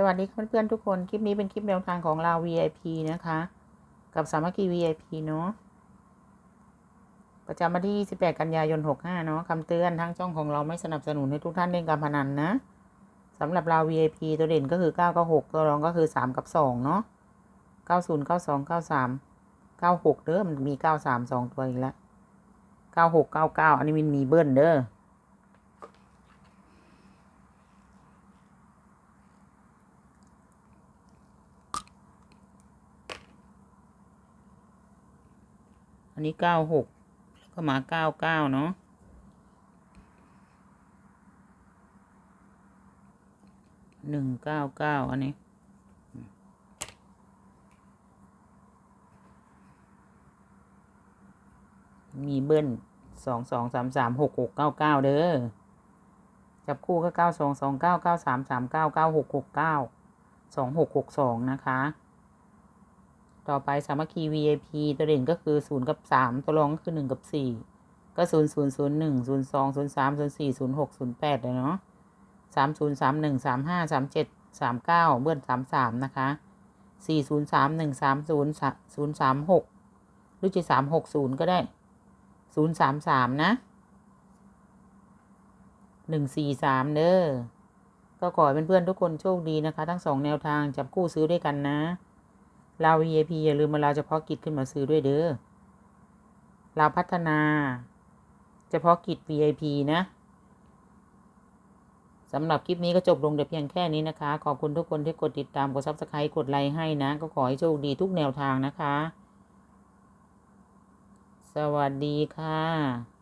สวัสดีเพื่อนๆทุกคน คลิปนี้เป็นคลิปแนวทางของเรา VIP นะคะ กับสามัคคี VIP เนาะ ประจำวันที่ 28 กันยายน 65 เนาะคำเตือนทางช่องของเราไม่สนับสนุนให้ทุกท่านเล่นการพนันนะสำหรับเรา VIP ตัวเด่นก็คือ996ตัวรองก็คือ 3 กับ 2 เนาะ 90 92 93 96 เด้อมันมี 93 2 ตัวอีกแล้ว 96 99 อันนี้มันมีเบิ้ลเด้อ อันนี้เก้าหกแล้วก็มาเก้าเก้าเนาะหนึ่งเก้าเก้าอันนี้มีเบิ้ลสองสองสามสามหกหกเก้าเก้าเด้อ จับคู่ก็เก้าสองสองเก้าเก้าสามสามเก้าเก้าหกหกเก้าสองหกหกสองนะคะ ต่อไปสามัคคี VIP ตัวเด่นก็คือศูนย์กับสามตัวรองก็คือหนึ่งกับสี่ก็ศูนย์ศูนย์ศูนย์หนึ่งศูนย์สองศูนย์สามศูนย์สี่ศูนย์หกศูนย์แปดเลยเนาะสามศูนย์สามหนึ่งสามห้าสามเจ็ดสามเก้าเบิ้ลสามสามนะคะสี่ศูนย์สามหนึ่งสามศูนย์ศูนย์สามหกหรือจะสามหกศูนย์ก็ได้ศูนย์สามสามนะหนึ่งสี่สามเด้อก็ขอให้เพื่อนๆทุกคนโชคดีนะคะ ทั้งสองแนวทางจับคู่ซื้อด้วยกันนะ เรา VIP อย่าลืมมาเราเฉพาะกิจขึ้นมาซื้อด้วยเด้อเราพัฒนา เฉพาะกิจ VIP นะสำหรับคลิปนี้ก็จบลงแต่เพียงแค่นี้นะคะ ขอบคุณทุกคนที่กดติดตาม กด Subscribe กดไลค์ให้นะ ก็ขอให้โชคดีทุกแนวทางนะคะ สวัสดีค่ะ